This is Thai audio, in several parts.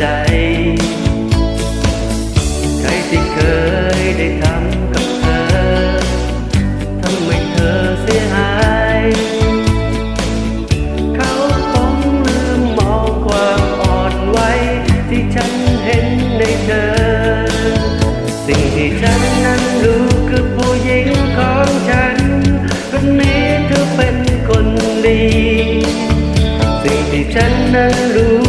ใจ ใครที่เคยได้ทำกับเธอ ทำไม่เธอเสียหาย เขาคงลืมมองความอ่อนไหวที่ฉันเห็นในเธอ สิ่งที่ฉันนั้นรู้คือผู้หญิงของฉันคนนี้เธอเป็นคนดี สิ่งที่ฉันนั้นรู้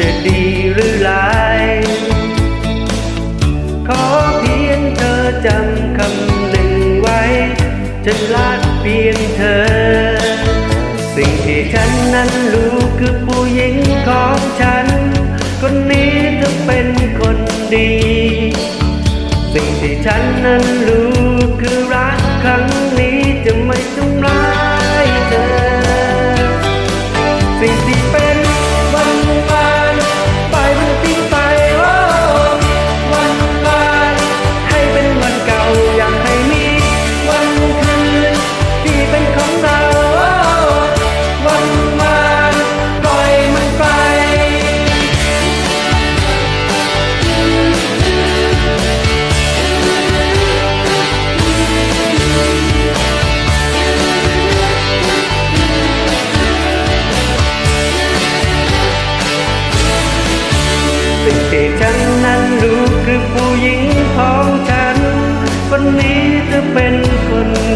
จะดีหรือราย ขอเพียงเธอจำคำหนึ่งไว้ ฉันรักเพียงเธอ สิ่งที่ฉันนั้นรู้คือผู้หญิงของฉัน คนนี้เธอเป็นคนดี สิ่งที่ฉันนั้น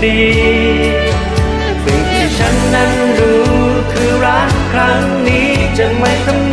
ดี สิ่งที่ฉันนั้นรู้คือรักครั้งนี้จะไม่ทำ